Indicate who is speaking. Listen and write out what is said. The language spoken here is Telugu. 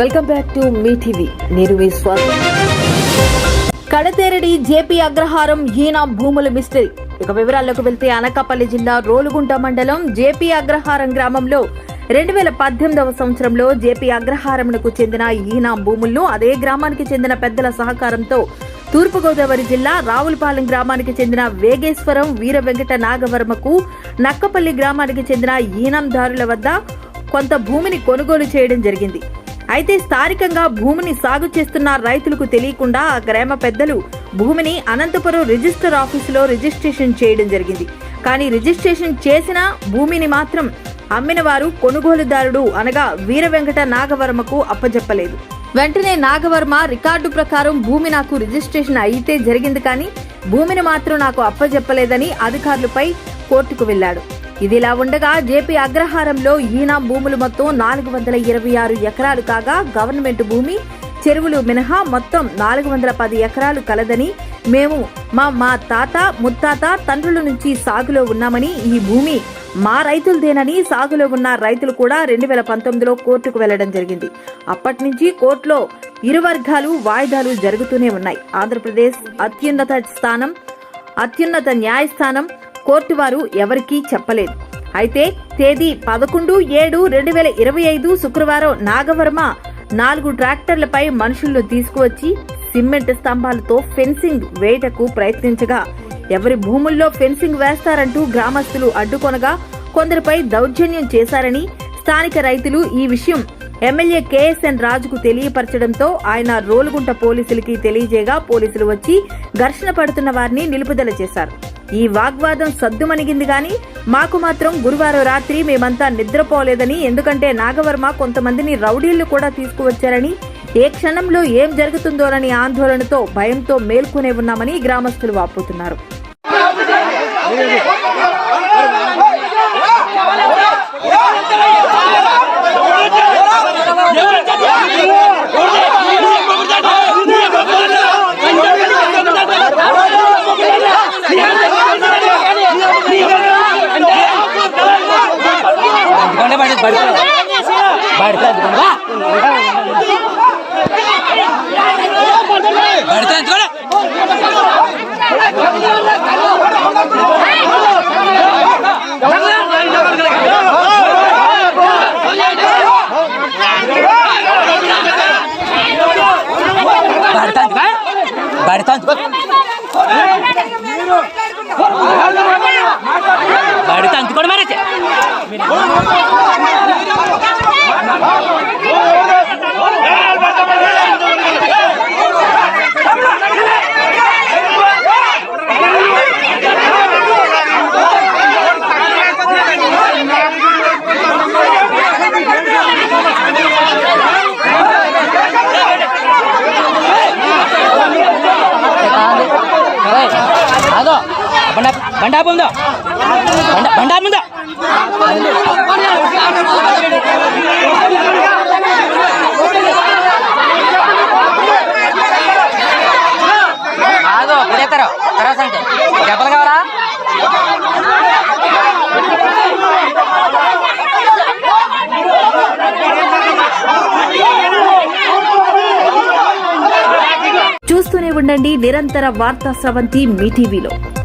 Speaker 1: Welcome back to Mee TV. నేను మీ కడతేరడి జేపీ అగ్రహారం ఈనా భూముల మిస్టరీ. ఇక వివరాల్లోకి వెళ్తే అనకాపల్లి జిల్లా రోలుగుంట మండలం జేపీ అగ్రహారం గ్రామంలో రెండు వేల పద్దెనిమిదవ సంవత్సరంలో జేపీ అగ్రహారంకు చెందిన ఈనా భూములను అదే గ్రామానికి చెందిన పెద్దల సహకారంతో తూర్పుగోదావరి జిల్లా రావులపాలెం గ్రామానికి చెందిన వేగేశ్వరం వీర వెంకట నాగవర్మకు నక్కపల్లి గ్రామానికి చెందిన ఈనందారుల వద్ద కొంత భూమిని కొనుగోలు చేయడం జరిగింది. అయితే స్థానికంగా భూమిని సాగు చేస్తున్న రైతులకు తెలియకుండా ఆ గ్రామ పెద్దలు భూమిని అనంతపురం రిజిస్టర్ ఆఫీసులో రిజిస్ట్రేషన్ చేయడం జరిగింది. కానీ రిజిస్ట్రేషన్ చేసిన భూమిని మాత్రం అమ్మిన వారు కొనుగోలుదారుడు అనగా వీర వెంకట నాగవర్మకు అప్పజెప్పలేదు. వెంటనే నాగవర్మ రికార్డు ప్రకారం భూమి నాకు రిజిస్ట్రేషన్ అయితే జరిగింది కానీ భూమిని మాత్రం నాకు అప్పజెప్పలేదని అధికారులపై కోర్టుకు వెళ్ళాడు ఇదిలా ఉండగా జేపీ అగ్రహారంలో ఈనా భూములు మొత్తం నాలుగు వందల ఇరవై ఆరు ఎకరాలు కాగా గవర్నమెంట్ భూమి చెరువులు మినహా మొత్తం నాలుగు వందల పది ఎకరాలు కలదని మేము మా మా తాత ముత్తాత తండ్రుల నుంచి సాగులో ఉన్నామని ఈ భూమి మా రైతులదేనని సాగులో ఉన్న రైతులు కూడా రెండు వేల పంతొమ్మిదిలో కోర్టుకు వెళ్ళడం జరిగింది. అప్పటి నుంచి కోర్టులో ఇరు వర్గాలు వాయిదాలు జరుగుతూనే ఉన్నాయి. ఆంధ్రప్రదేశ్ అత్యున్నత స్థానం అత్యున్నత న్యాయస్థానం కోర్టు వారు ఎవరికీ చెప్పలేదు. అయితే తేదీ పదకొండు ఏడు రెండు వేల ఇరవై ఐదు శుక్రవారం నాగవర్మ నాలుగు ట్రాక్టర్లపై మనుషులను తీసుకువచ్చి సిమెంట్ స్తంభాలతో ఫెన్సింగ్ వేయటకు ప్రయత్నించగా ఎవరి భూముల్లో ఫెన్సింగ్ వేస్తారంటూ గ్రామస్తులు అడ్డుకొనగా కొందరిపై దౌర్జన్యం చేశారని స్థానిక రైతులు ఈ విషయం ఎమ్మెల్యే కేఎస్ఎన్ రాజుకు తెలియపరచడంతో ఆయన రోలుగుంట పోలీసులకి తెలియజేయగా పోలీసులు వచ్చి ఘర్షణ పడుతున్న వారిని నిలుపుదల చేశారు. ఈ వాగ్వాదం సద్దుమణిగింది గాని మాకు మాత్రం గురువారం రాత్రి మేమంతా నిద్రపోలేదని ఎందుకంటే నాగవర్మ కొంతమందిని రౌడీళ్ళు కూడా తీసుకువచ్చారని ఏ క్షణంలో ఏం జరుగుతుందోనని ఆందోళనతో భయంతో మేల్కొనే ఉన్నామని గ్రామస్తులు వాపోతున్నారు.
Speaker 2: పడితే అందుకో. పడితే మరి అదో బండా ఉందా ఉందో ఉందా బండా ఉందో కాదు తర్వాత అంటే దెబ్బలు కావాలా?
Speaker 1: చూస్తూనే ఉండండి నిరంతర వార్తా స్రవంతి మీ టీవీలో.